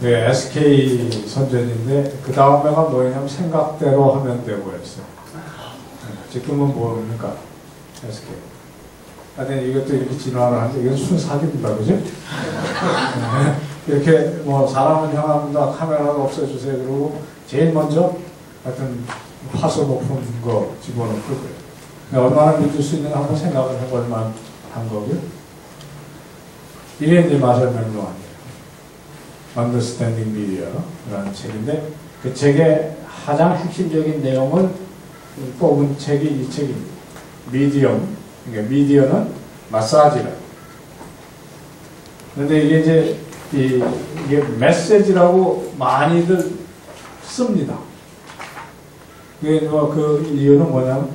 네, SK 선전인데 그 다음에가 뭐냐면 생각대로 하면 되고였어요. 네, 지금은 뭡니까? SK. 하여튼 이것도 이렇게 진화를 하는데 이건 순사기입니다. 그죠? 네, 이렇게 뭐 사람은 향합니다. 카메라가 없애주세요. 그러고 제일 먼저 하여튼 화소 높은 거 집어넣고 그래요. 얼마나 믿을 수 있는가 한번 생각을 해볼 만한 거고요. 이게 이제 마셜 맥루아니에요. Understanding Media라는 책인데 그 책의 가장 핵심적인 내용을 뽑은 책이 이 책입니다. 미디엄, 그러니까 미디어는 마사지라. 그런데 이게 이제 이, 이게 메시지라고 많이들 씁니다. 그게 뭐 그 이유는 뭐냐면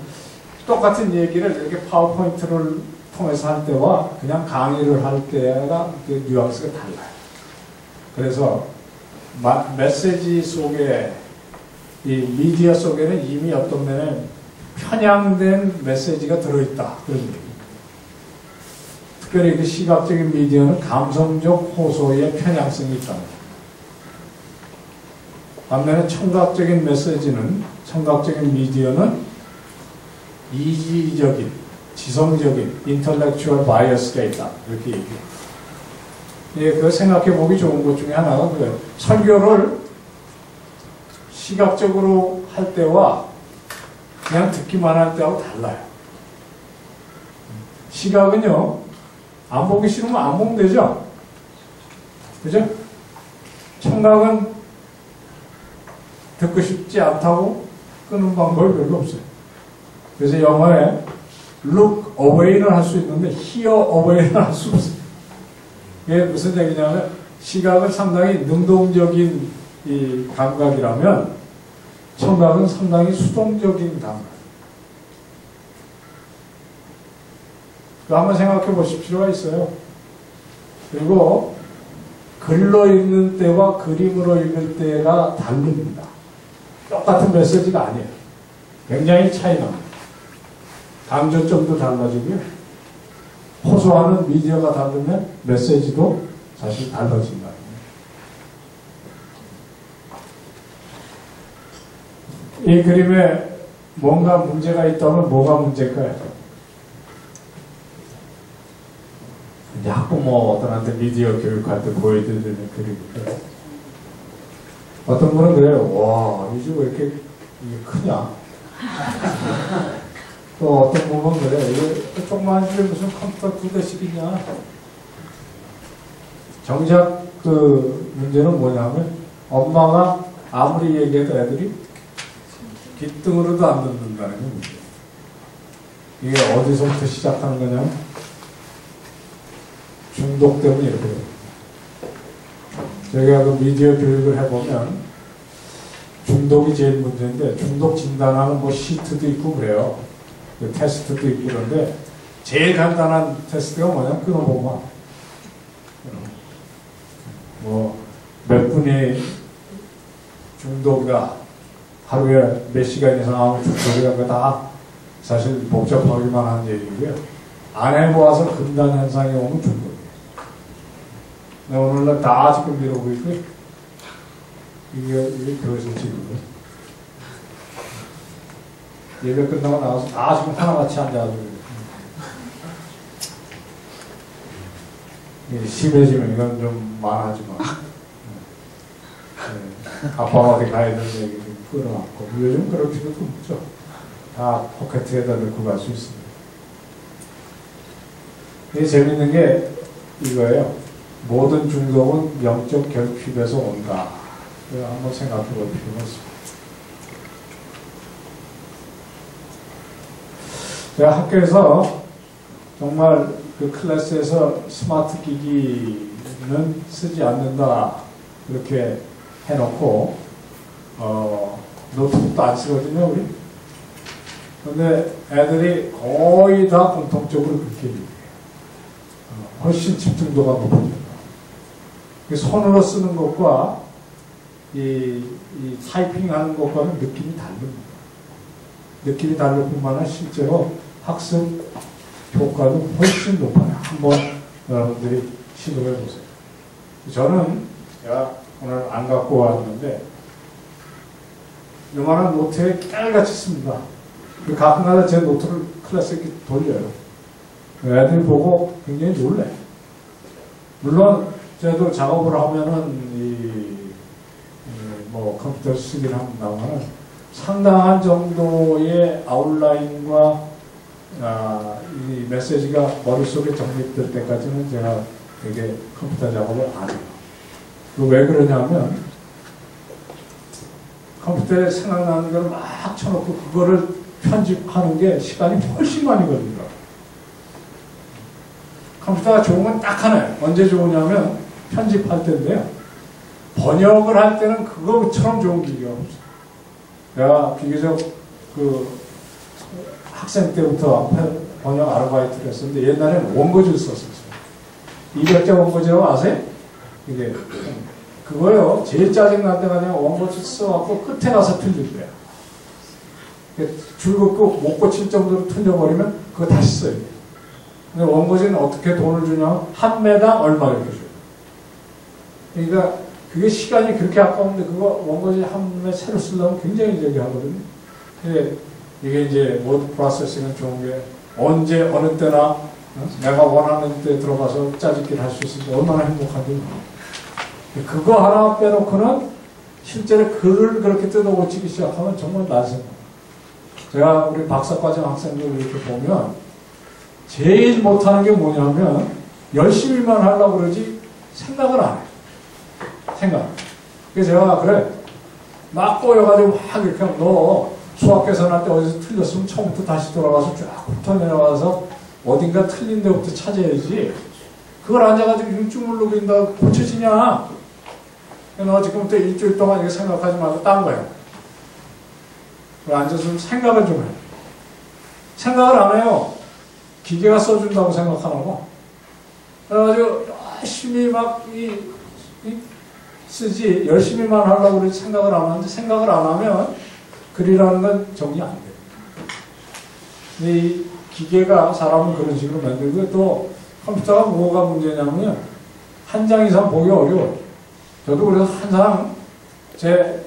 똑같은 얘기를 이렇게 파워포인트를 통해서 할 때와 그냥 강의를 할 때가 그 뉘앙스가 달라요. 그래서 마, 메시지 속에 이 미디어 속에는 이미 어떤 면에 편향된 메시지가 들어있다. 그런 얘기. 특별히 그 시각적인 미디어는 감성적 호소의 편향성이 있다. 반면에 청각적인 메시지는 청각적인 미디어는 이기적인, 지성적인 인터렉추얼 바이어스가 있다. 이렇게 얘기해요. 예, 그 생각해 보기 좋은 것 중에 하나가 그래요. 설교를 시각적으로 할 때와 그냥 듣기만 할 때하고 달라요. 시각은요, 안 보기 싫으면 안 보면 되죠? 그죠? 청각은 듣고 싶지 않다고 끄는 방법이 별로 없어요. 그래서 영어에 look away는 할 수 있는데 hear away는 할 수 없어요. 이게 무슨 얘기냐면 시각은 상당히 능동적인 이 감각이라면 청각은 상당히 수동적인 감각. 그 한번 생각해 보실 필요가 있어요. 그리고 글로 읽는 때와 그림으로 읽을 때가 다릅니다. 똑같은 메시지가 아니에요. 굉장히 차이 납니다. 강조점도 달라지고요. 호소하는 미디어가 다르면 메시지도 사실 달라진다. 이 그림에 뭔가 문제가 있다면 뭐가 문제일까요? 이제 학부모들한테 미디어 교육할 때 보여드리는 그림인데 어떤 분은 그래요. 와, 이집왜 이렇게 이게 크냐? 또 어떤 분은 그래. 이게 조그만 집에 무슨 컴퓨터 두 대씩이냐? 정작 그 문제는 뭐냐면 엄마가 아무리 얘기해도 애들이 귓등으로도 안 듣는다는 게 문제예요. 이게 어디서부터 시작하는 거냐면 중독 때문에 이렇게. 저희가 그 미디어 교육을 해보면 중독이 제일 문제인데 중독 진단하는 뭐 시트도 있고 그래요. 그 테스트도 있고 그런데 제일 간단한 테스트가 뭐냐면 끊어보면 뭐몇 분이 중독이다 하루에 몇 시간 이상 하면 중독이라는 거다 사실 복잡하기만 한 얘기고요. 안 해보아서 금단 현상이 오면 중독이에요. 네, 오늘날 다 지금 이러고 있고요. 이게, 이게 교회에서 지금 예배 끝나고 나와서 다 지금 하나같이 앉아가지고 심해지면 이건 좀 많아지만 네. 아빠 어디 가야 되는 얘기 좀 끌어안고 요즘 필요도 없죠. 다 포켓에다 넣고 갈 수 있습니다. 이게 재밌는 게 이거예요. 모든 중독은 영적 결핍에서 온다. 한번 생각해 볼 필요가 있습니다. 제가 학교에서 정말 그 클래스에서 스마트 기기는 쓰지 않는다. 이렇게 해놓고, 어, 노트북도 안 쓰거든요, 우리. 근데 애들이 거의 다 공통적으로 그렇게 얘기해요. 어, 훨씬 집중도가 높아요. 손으로 쓰는 것과 이, 이 타이핑 하는 것과는 느낌이 다릅니다. 느낌이 다를 뿐만 아니라 실제로 학습 효과도 훨씬 높아요. 한번 여러분들이 시도해 보세요. 저는 제가 오늘 안 갖고 왔는데 요만한 노트에 깨알같이 씁니다. 그 가끔가다 제 노트를 클래스 이렇게 돌려요. 애들이 보고 굉장히 놀래. 물론 저도 작업을 하면은 이, 이뭐 컴퓨터 쓰기를 합니다만 상당한 정도의 아웃라인과 아, 이 메시지가 머릿속에 정립될 때까지는 제가 되게 컴퓨터 작업을 안 해요. 왜 그러냐면 컴퓨터에 생각나는 걸 막 쳐놓고 그거를 편집하는 게 시간이 훨씬 많이 걸립니다. 컴퓨터가 좋은 건 딱 하나예요. 언제 좋으냐면 편집할 때인데요. 번역을 할 때는 그거처럼 좋은 기계가 없어요. 내가 비교적 그 학생 때부터 번역 아르바이트를 했었는데 옛날에는 원고지를 썼었어요. 200자 원고지라고 아세요? 이게 그거요. 제일 짜증날 때가 그냥 원고지 써갖고 끝에 가서 틀린대요. 줄긋고 못 고칠 정도로 틀려버리면 그거 다시 써야 돼요. 근데 원고지는 어떻게 돈을 주냐? 한 매당 얼마 이렇게 줘요. 그러니까 그게 시간이 그렇게 아까운데 그거 원고지 한 매 새로 쓰려면 굉장히 저기 하거든요. 이게 이제 모드 프로세싱은 좋은 게 언제 어느 때나 어? 내가 원하는 때 들어가서 짜집기를 할 수 있으니까 얼마나 행복한지 그거 하나 빼놓고는 실제로 글을 그렇게 뜯어고치기 시작하면 정말 난생 제가 우리 박사과정 학생들 이렇게 보면 제일 못하는 게 뭐냐면 열심히만 하려고 그러지 생각을 안 해요. 생각. 그래서 제가 그래 막 꼬여가지고 막 이렇게 하면 너 수학 계산할 때 어디서 틀렸으면 처음부터 다시 돌아가서 쫙 훑어 내려가서 어딘가 틀린 데부터 찾아야지. 그걸 앉아가지고 육중물로 그린다고 고쳐지냐? 너 지금부터 일주일 동안 이거 생각하지 말고 딴 거야. 앉아서 좀 생각을 좀 해. 생각을 안 해요. 기계가 써준다고 생각하라고. 그래가지고 열심히 막 이, 이 쓰지 열심히만 하려고 그러지 생각을 안 하는데 생각을 안 하면 글이라는 건 정리 안 돼요. 이 기계가 사람을 그런 식으로 만들고 또 컴퓨터가 뭐가 문제냐면 한 장 이상 보기 어려워요. 저도 그래서 항상 제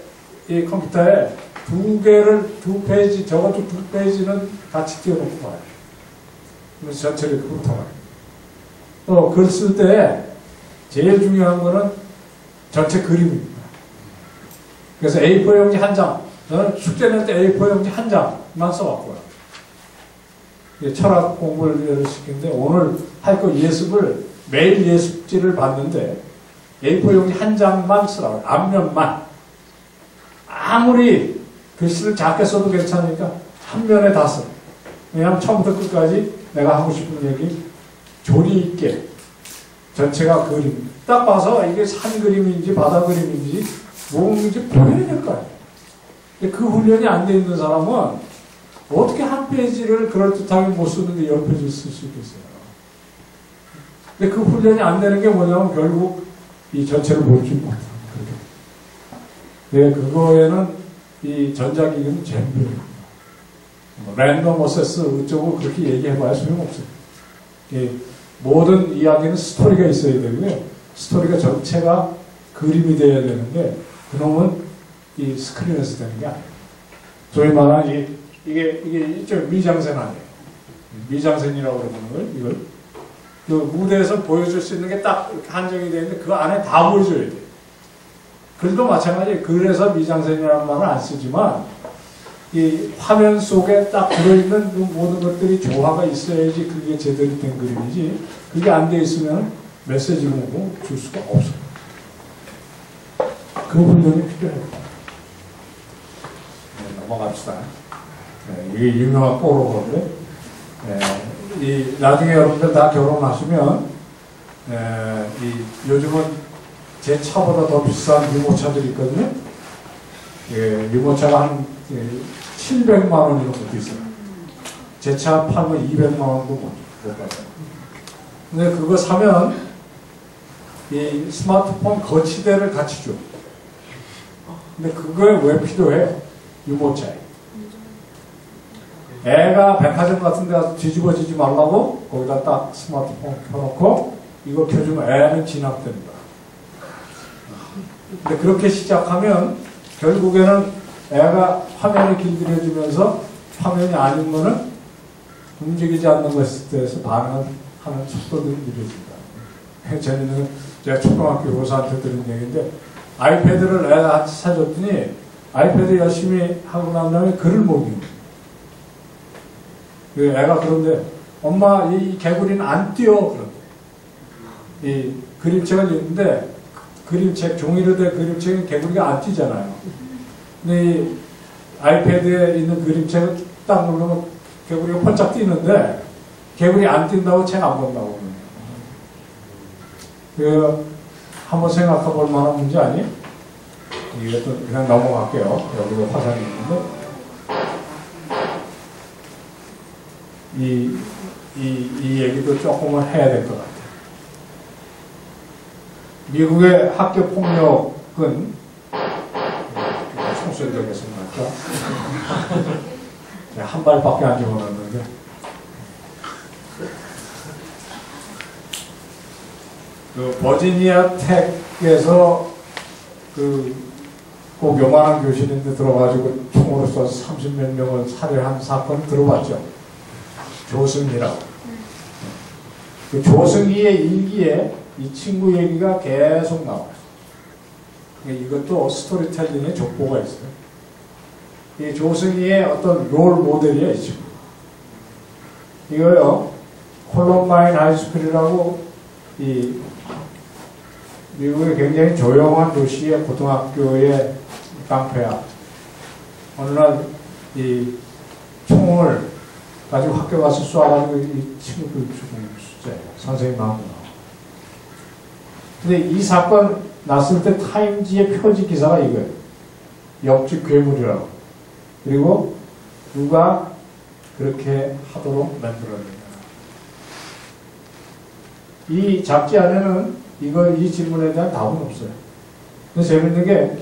이 컴퓨터에 두 개를 두 페이지 적어도 두 페이지는 같이 띄워놓고 봐요. 그래서 전체를 그렇게 봐요. 또 글 쓸 때 제일 중요한 거는 전체 그림입니다. 그래서 A4 용지 한 장, 저는 숙제 낼때 A4 용지 한 장만 써왔고요. 철학 공부를 시키는데 오늘 할 거 예습을 매일 예습지를 봤는데 A4 용지 한 장만 쓰라고 앞면만 아무리 글씨를 작게 써도 괜찮으니까 한 면에 다 써. 왜냐하면 처음부터 끝까지 내가 하고 싶은 얘기 조리 있게 전체가 그림 딱 봐서 이게 산 그림인지 바다 그림인지 뭔지 보여야 될 거 아니에요. 그 훈련이 안 돼 있는 사람은 어떻게 한 페이지를 그럴듯하게 못 쓰는데 열 페이지 쓸수 있겠어요. 근데 그 훈련이 안 되는 게 뭐냐면 결국 이 전체를 보지 못하는 네, 그거에는 이 전자기기는 잼입니다. 뭐 랜덤 어세스 어쩌고 그렇게 얘기해봐야 소용없어요. 예, 모든 이야기는 스토리가 있어야 되고요. 스토리가 전체가 그림이 돼야 되는데 그놈은 이 스크린에서 되는 게 아니에요. 소위 말하는 이, 이게 이게 일종 미장센 아니에요. 미장센이라고 그러는 걸 이걸 그 무대에서 보여줄 수 있는 게 딱 한정이 되어 있는데 그 안에 다 보여줘야 돼요. 글도 마찬가지 그래서 미장센이라는 말을 안 쓰지만 이 화면 속에 딱 들어있는 그 모든 것들이 조화가 있어야지 그게 제대로 된 그림이지 그게 안 돼 있으면 메시지 보고 줄 수가 없어요. 그 훈련이 필요해요. 네, 넘어갑시다. 네, 이게 유명한 네, 이 나중에 여러분들 다 결혼하시면 네, 이 요즘은 제 차보다 더 비싼 유모차들이 있거든요. 예, 유모차가 한 예, 700만 원 이런 것도 있어요. 제 차 팔면 200만 원도 못, 못 받아요. 근데 그거 사면 이 스마트폰 거치대를 같이 줘. 근데 그거에 왜 필요해? 유모차에. 애가 백화점 같은 데 가서 뒤집어지지 말라고 거기다 딱 스마트폰 켜놓고 이거 켜주면 애는 진압됩니다. 근데 그렇게 시작하면 결국에는 애가 화면에 길들여지면서 화면이 아닌 거는 움직이지 않는 것에 대해서 반응하는 속도들이 느려진다. 재밌는 건 제가 초등학교 교사한테 들은 얘기인데 아이패드를 애한테 사줬더니 아이패드 열심히 하고 난 다음에 글을 못 읽는 그 애가 그런데 엄마 이 개구리는 안 뛰어 그런데 이 그림책을 읽는데 그림책 종이로 된 그림책은 개구리가 안 뛰잖아요. 근데 이 아이패드에 있는 그림책을 딱 누르면 개구리가 펄쩍 뛰는데 개구리 안 뛴다고 책 안 본다고 그 한번 생각해 볼 만한 문제 아니? 이것도 그냥 넘어갈게요. 여기도 화살이 있는데 이, 이, 이 얘기도 조금은 해야 될 것 같아요. 미국의 학교 폭력은 총소리 되겠습니까? 한 발밖에 안 집어넣었는데 그 버지니아 텍에서 그 꼭 요만한 교실인데 들어가지고 총으로 쏴서 30몇 명을 살해한 사건 들어봤죠? 조승희라고. 그 조승희의 일기에 이 친구 얘기가 계속 나와요. 이것도 스토리텔링의 족보가 있어요. 이 조승희의 어떤 롤 모델이에요, 이 친구. 이거요, 콜럼바인 하이스쿨이라고 이 미국의 굉장히 조용한 도시의 고등학교의 깡패야. 어느 날이 총을 가지고 학교 가서 쏴가지고 이 친구들 죽은 숫자예요. 선생님 마음으로. 근데 이 사건 났을 때 타임지의 표지 기사가 이거예요. 옆집 괴물이라고. 그리고 누가 그렇게 하도록 만들었느냐. 이 잡지 안에는 이거 이 질문에 대한 답은 없어요. 근데 재밌는 게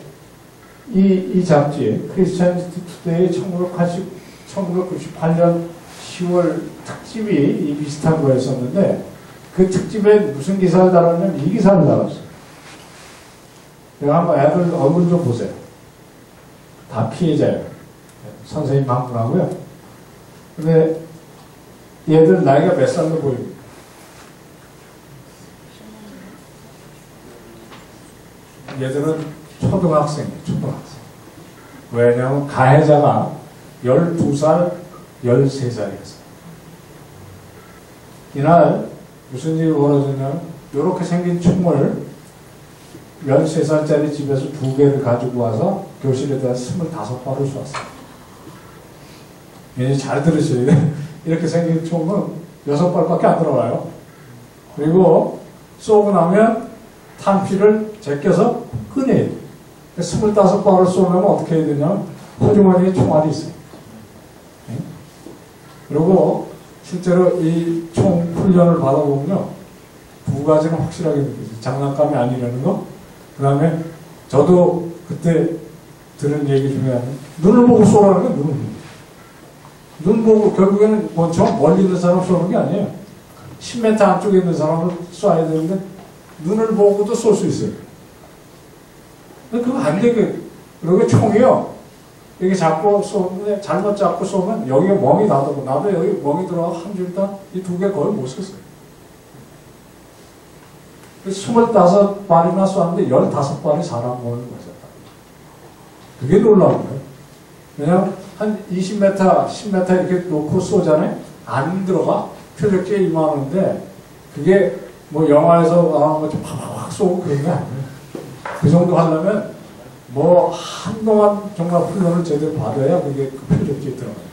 이, 이 잡지 크리스찬리티 투데이 1980, 1998년 10월 특집이 이 비슷한 거였었는데 그 특집에 무슨 기사를 달았냐면 이 기사를 달았어요. 내가 한번 애들 얼굴 좀 보세요. 다 피해자예요. 선생님 방문하고요. 근데 얘들 나이가 몇 살로 보입니까? 얘들은 초등학생이에요, 초등학생. 왜냐하면 가해자가 12살, 13살이었어요. 이날 무슨 일이 벌어졌냐면 이렇게 생긴 총을 13살짜리 집에서 두 개를 가지고 와서 교실에다 25발을 쏘았어요. 잘 돼요. 이렇게 생긴 총은 6발밖에 안 들어가요. 그리고 쏘고 나면 탄피를 제껴서 꺼내 야 돼. 25발을 쏘면 어떻게 해야 되냐면 호주머니에 총알이 있어요. 네? 그리고 실제로 이 총 훈련을 받아보면요. 두 가지는 확실하게 느껴져요. 장난감이 아니라는 거. 그 다음에 저도 그때 들은 얘기 중에 하나 눈을 보고 쏘라는 게 눈을 보고. 눈 보고 결국에는 뭐저 멀리 있는 사람 쏘는 게 아니에요. 10m 안쪽에 있는 사람을 쏴야 되는데 눈을 보고도 쏠 수 있어요. 그거 안 되게 그리고 총이요. 여기 잡고 쏘는데 잘못 잡고 쏘면 여기에 멍이 나더고 나도 여기 멍이 들어가 한 줄다 이두 개 거의 못 썼어요. 25발이나 쏘는데 15발이 사람 몸을 맞았다. 그게 놀라운 거예요. 왜냐면 한 20m, 10m 이렇게 놓고 쏘잖아요. 안 들어가. 표적지에 임하는데 그게 뭐 영화에서 나오는 것처럼 팍팍팍 쏘고 그런 게 아니에요. 그 정도 하려면 뭐 한동안 정말 훈련을 제대로 받아야 그게 그 표적지에 들어가요.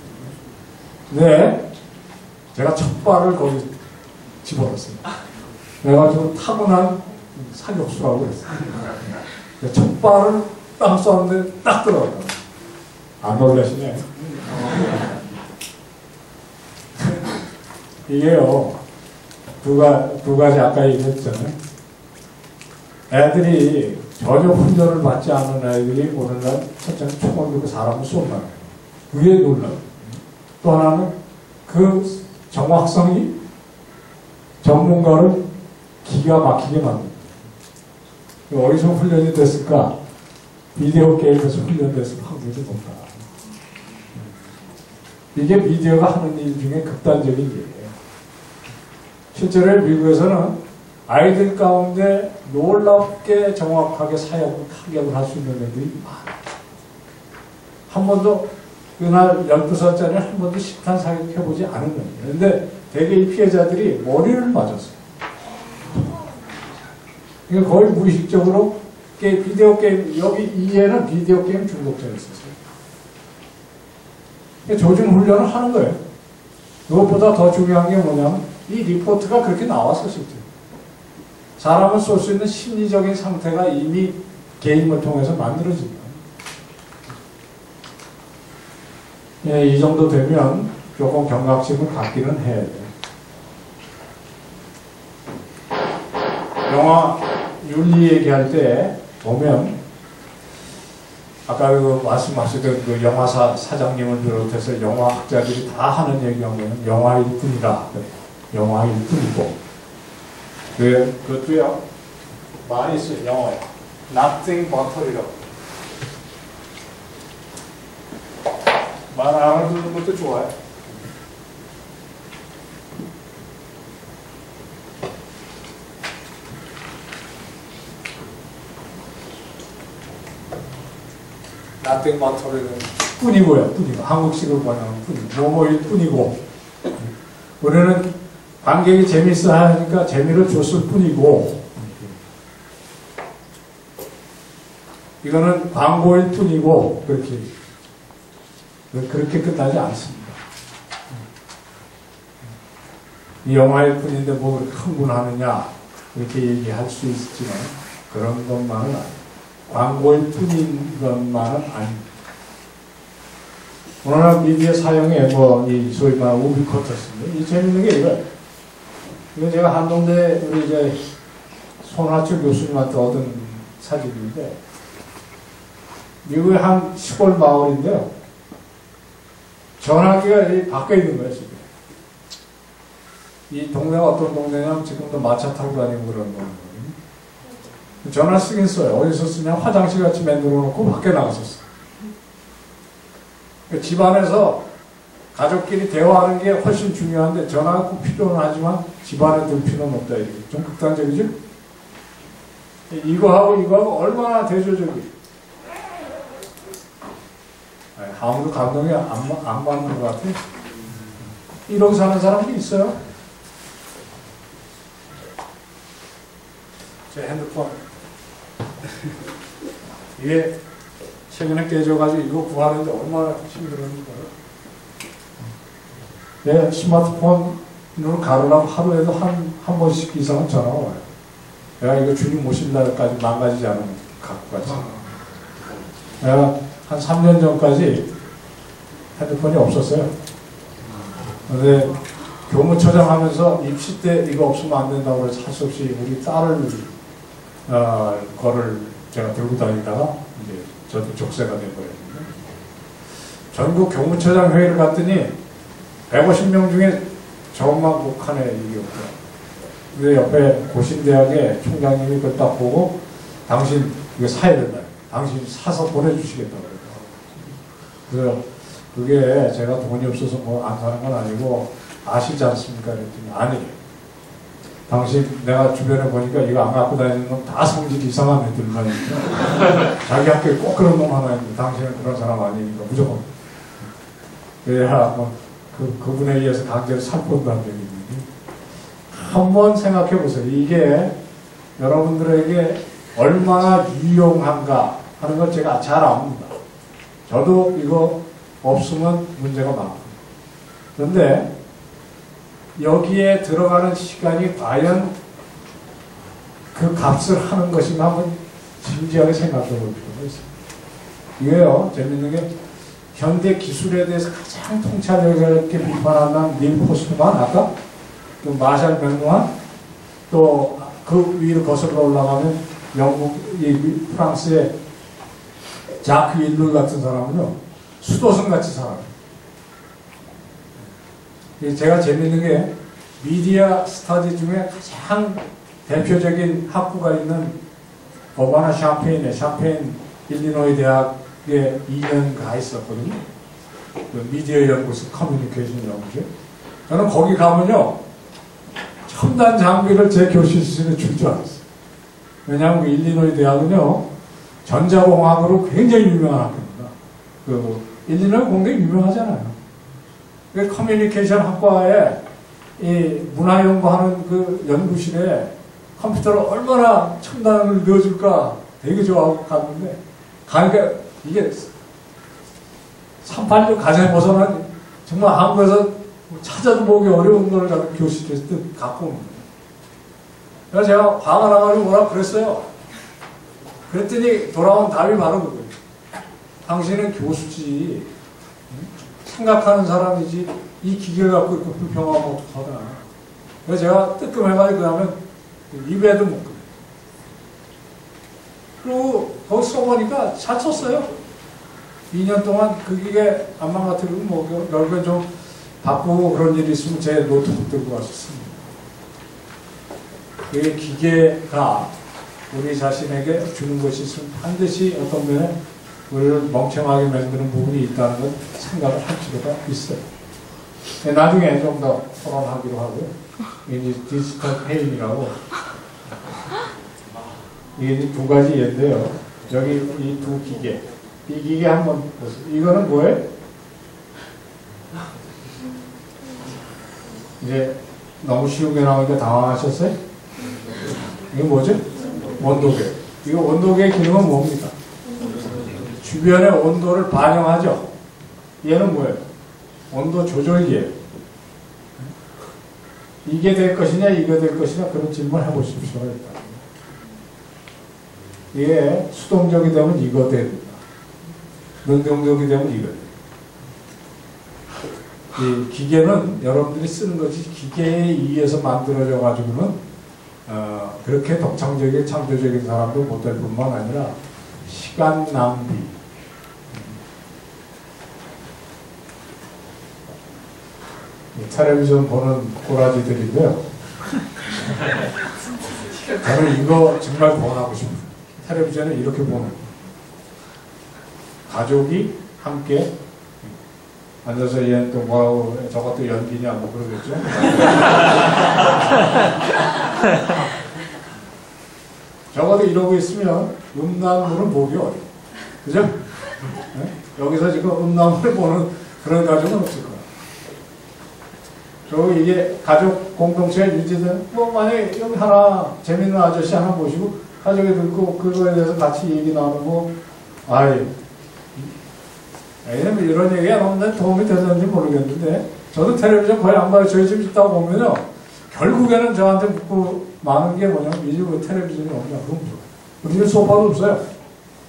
네. 제가 첫 발을 거기 집어넣었어요. 그래가지고 타고난 사격수라고 그랬어요. 첫 발을 딱 쐈는데 딱 들어갔다. 안 놀라시네. 이게요, 두, 가, 두 가지 아까 얘기했잖아요. 애들이 전혀 훈련을 받지 않은 아이들이 오늘날 첫째는 총을 들고 사람을 쏜다. 그게 놀라요. 또 하나는 그 정확성이 전문가를 기가 막히게 만듭니다. 어디서 훈련이 됐을까? 비디오 게임에서 훈련됐을 확률이 높다. 이게 미디어가 하는 일 중에 극단적인 일이에요. 실제로 미국에서는 아이들 가운데 놀랍게 정확하게 사역을 타격을 할 수 있는 애들이 많아요. 한 번도 그날 12살짜리 한 번도 식탄 사격해보지 않은 거예요. 근데 대개 이 피해자들이 머리를 맞았어요. 그러니까 거의 무의식적으로 게 비디오 게임, 여기 이해는 비디오 게임 중독자였었어요. 조준 훈련을 하는 거예요. 그것보다 더 중요한 게 뭐냐면 이 리포트가 그렇게 나왔어 실제. 사람을 쏠 수 있는 심리적인 상태가 이미 게임을 통해서 만들어진 거예요. 예, 이 정도 되면 조금 경각심을 갖기는 해야 돼요. 영화 윤리 얘기할 때 보면 아까 그 말씀하시던 그 영화사 사장님을 비롯해서 영화학자들이 다 하는 얘기가 뭐냐면 영화일 뿐이다. 영화일 뿐이고 그, 그것도요 많이 써요 영어에. Nothing but이라고 말 안 하는 것도 좋아요 nothing but이라는 뿐이고요 뿐이고. 한국식으로 번역하면 뿐이고. 뭐뭐일 뿐이고. 우리는 관객이 재밌어 하니까 재미를 줬을 뿐이고 이거는 광고일 뿐이고 그렇게 그렇게 끝나지 않습니다. 이 영화일 뿐인데 뭐 그렇게 흥분하느냐 이렇게 얘기할 수 있지만 그런 것만은 아니에요. 광고일 뿐인 것만은 아닙니다. 오늘날 미디어 사용에 뭐 이 소위 말하는 우비쿼터스인데 이 재밌는 게 이거예요. 이거 제가 한동대 우리 이제 손하철 교수님한테 얻은 사진인데 미국의 한 시골 마을인데요. 전화기가 이 밖에 있는 거예요, 지금. 이 동네가 어떤 동네냐면 지금도 마차 타고 다니고 그런 거거든요. 전화 쓰긴 써요. 어디서 쓰냐? 화장실 같이 만들어 놓고 밖에 나가서 써. 그러니까 집안에서 가족끼리 대화하는 게 훨씬 중요한데 전화가 꼭 필요는 하지만 집안에 둘 필요는 없다. 이게 좀 극단적이죠? 이거하고 이거하고 얼마나 대조적이에요. 아무도 감동이 안, 안 받는 것 같아. 이러고 사는 사람도 있어요. 제 핸드폰. 이게 최근에 깨져가지고 이거 구하는데 얼마나 힘들었는가요? 내 스마트폰으로 가르라고 하루에도 한, 한 번씩 이상은 전화가 와요. 내가 이거 주님 모실 날까지 망가지지 않으면 갖고 가지. 내가 한 3년 전까지 핸드폰이 없었어요. 근데 교무처장 하면서 입시 때 이거 없으면 안 된다고 해서 할 수 없이 우리 딸을 어, 거를 제가 들고 다니다가 이제 저도 족쇄가 돼버렸는데 전국 교무처장 회의를 갔더니 150명 중에 저만 이게 없더라고요. 근데 옆에 고신대학의 총장님이 그걸 딱 보고 당신 이거 사야 된다. 당신 사서 보내주시겠다고 그래서 그게 제가 돈이 없어서 뭐 안 사는 건 아니고 아시지 않습니까? 그랬더니 아니 당신 내가 주변에 보니까 이거 안 갖고 다니는 놈다 성질 이상한 애들만 있죠. 자기 학교에 꼭 그런 놈 하나 있는데 당신은 그런 사람 아니니까 무조건 그래야 뭐 그, 그분에 의해서 강제로 적이 있는데 한번 생각해 보세요. 이게 여러분들에게 얼마나 유용한가 하는 걸 제가 잘 압니다. 저도 이거 없으면 문제가 많고. 그런데 여기에 들어가는 시간이 과연 그 값을 하는 것인가 한번 진지하게 생각해 볼 필요가 있습니다. 이게요, 재밌는 게 현대 기술에 대해서 가장 통찰력 있게 비판하는 닐 포스트만 아까 그 마샬 맹루한 또 그 위로 거슬러 올라가면 영국, 이 프랑스의 자크 일룰 같은 사람은요, 수도승 같이 살아요. 제가 재밌는 게 미디어 스타디 중에 가장 대표적인 학부가 있는 어바나 샴페인에 샴페인 일리노이 대학 에 2년 가 있었거든요. 그 미디어 연구소 커뮤니케이션 연구소. 저는 거기 가면요. 첨단 장비를 제 교실실에 줄 줄 알았어요. 왜냐하면 그 일리노이 대학은요. 전자공학으로 굉장히 유명한 학교입니다. 그 일리노이 공대 유명하잖아요. 그 커뮤니케이션 학과에 이 문화 연구하는 그 연구실에 컴퓨터를 얼마나 첨단을 넣어줄까 되게 좋아하고 갔는데 가니까 이게 38년 가정에 벗어난 정말 한국에서 찾아도 보기 어려운 걸 갖다 교실에서 갖고 거예요. 그래서 제가 화가 나가지고 뭐라 그랬어요. 그랬더니 돌아온 답이 바로 그거예요. 당신은 교수지. 생각하는 사람이지. 이 기계 갖고 이렇게 불평하면 어떡하나. 그래서 제가 뜨끔해가지고 그 다음에 입에도 못 그리고 거기 써보니까 잘 썼어요. 2년 동안 그 기계 안 망가뜨리고 뭐 결국엔 좀 바쁘고 그런 일이 있으면 제 노트북 들고 왔었습니다. 그 기계가 우리 자신에게 주는 것이 있으면 반드시 어떤 면에 우리를 멍청하게 만드는 부분이 있다는 걸 생각을 할 필요가 있어요. 나중에 좀 더 토론하기로 하고요. 이제 디지털 페인이라고 이게 두 가지 예인데요. 여기 이 두 기계. 이 기계 한번 보세요. 이거는 뭐예요? 이제 너무 쉬운 게 나오니까 당황하셨어요? 이거 뭐죠? 온도계. 이거 온도계 기능은 뭡니까? 주변의 온도를 반영하죠. 얘는 뭐예요? 온도 조절기예요. 이게 될 것이냐, 이거 될 것이냐 그런 질문을 해보십시오. 일단. 이게 수동적이 되면 이거 됩니다. 능동적이 되면 이거 돼요. 이 기계는 여러분들이 쓰는 것이 기계에 의해서 만들어져 가지고는 어, 그렇게 독창적인 창조적인 사람도 못 될 뿐만 아니라 시간 낭비 텔레비전 보는 꼬라지들인데요. 저는 이거 정말 권하고 싶어요. 텔레비전을 이렇게 보는 가족이 함께 앉아서 얘는 또 뭐라고 저것도 연기냐 뭐 그러겠죠. 적어도 이러고 있으면 음란물은 보기 어려워. 그죠? 네? 여기서 지금 음란물을 보는 그런 가족은 없을 거야. 그리고 이게 가족 공동체가 유지된, 뭐, 만약에 여기 하나, 재밌는 아저씨 하나 보시고, 가족이 듣고, 그거에 대해서 같이 얘기 나누고, 아이, 왜냐면 이런 얘기가 너무 도움이 되는지 모르겠는데, 저도 텔레비전 거의 안 봐요. 저희 집 있다 보면요. 결국에는 저한테 묻고 많은 게 뭐냐면, 이왜 텔레비전이 없냐. 그럼 우리 집에 소파도 없어요.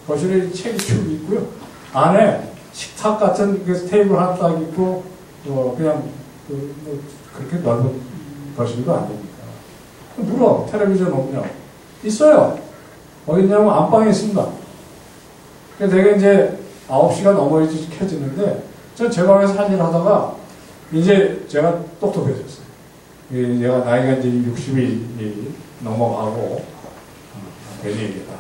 거실에 책이 쭉 있고요. 안에 식탁 같은 그 테이블 하나 딱 있고, 어, 그냥 그, 뭐 그렇게 넓은 거실도 아니니까. 물어, 텔레비전 없냐고. 있어요. 어디 있냐면 안방에 있습니다. 그래서 되게 이제 9시가 넘어야지 켜지는데, 전제 방에서 한 일 하다가, 이제 제가 똑똑해졌어요. 이 제가 나이가 이제 60이 넘어가고, 어, 괜히 얘기다.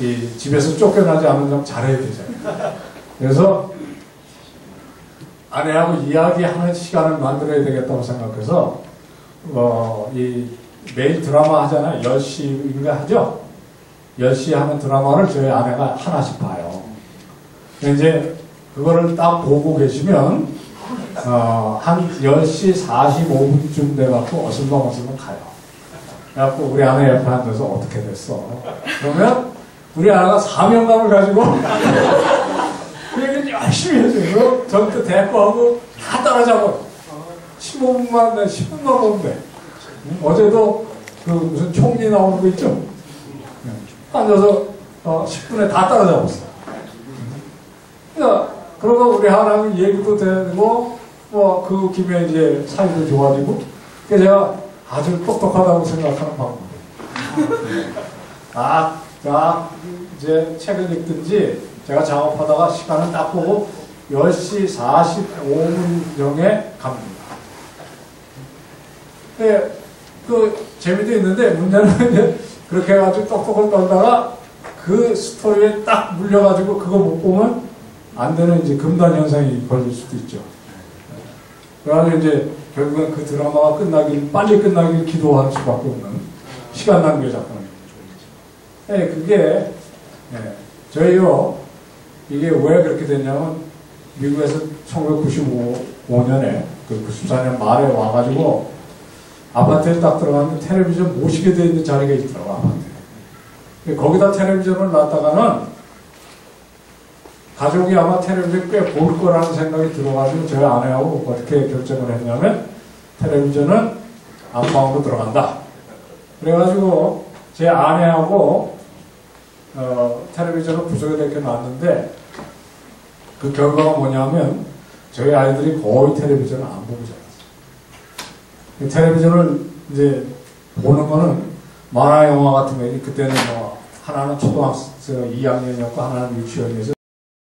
이 집에서 쫓겨나지 점 잘해야 되잖아요. 그래서 아내하고 이야기하는 시간을 만들어야 되겠다고 생각해서 어, 이 매일 드라마 하잖아요. 10시인가 하죠? 10시 하는 드라마를 저희 아내가 하나씩 봐요. 이제 그거를 딱 보고 계시면 어, 한 10시 45분쯤 돼갖고 어슬렁어슬렁 가요. 그래갖고 우리 아내 옆에 앉아서 어떻게 됐어? 그러면 우리 아내가 사명감을 가지고 그 얘기를 열심히 해줘요. 전부 대꾸하고 다 따라잡아요. 15분만, 내 10분만 보면 돼. 어제도 그 무슨 총리 나오는 거 있죠? 앉아서 어, 10분에 다 따라잡았어. 그러니까, 그러고 우리 하나님 얘기도 되고, 뭐, 그 김에 이제 사이도 좋아지고, 그래서 제가 아주 똑똑하다고 생각하는 방법이에요. 아, 자, 이제 책을 읽든지, 제가 작업하다가 시간을 딱 보고 10시 45분경에 갑니다. 네, 그 재미도 있는데 문제는 그렇게 해가지고 똑똑을 떨다가 그 스토리에 딱 물려가지고 그거 못 보면 안 되는 이제 금단 현상이 걸릴 수도 있죠. 그래가지고 이제 결국엔 그 드라마가 끝나길, 빨리 끝나길 기도할 수밖에 없는 시간 낭비에 작하는 예, 그게, 예, 저희요, 이게 왜 그렇게 됐냐면, 미국에서 1995년에, 그 94년 말에 와가지고, 아파트에 딱 들어가면 텔레비전 모시게 돼 있는 자리가 있더라고, 아파트에. 거기다 텔레비전을 놨다가는, 가족이 아마 텔레비전 꽤 볼 거라는 생각이 들어가지고 저희 아내하고 어떻게 결정을 했냐면 텔레비전은 안방으로 들어간다. 그래가지고 제 아내하고 어, 텔레비전을 구석에 이렇게 놨는데 그 결과가 뭐냐면 저희 아이들이 거의 텔레비전을 안 보고 자랐어요. 텔레비전을 이제 보는 거는 만화 영화 같은 거 그때는 뭐 하나는 초등학생 2학년이었고 하나는 유치원이어서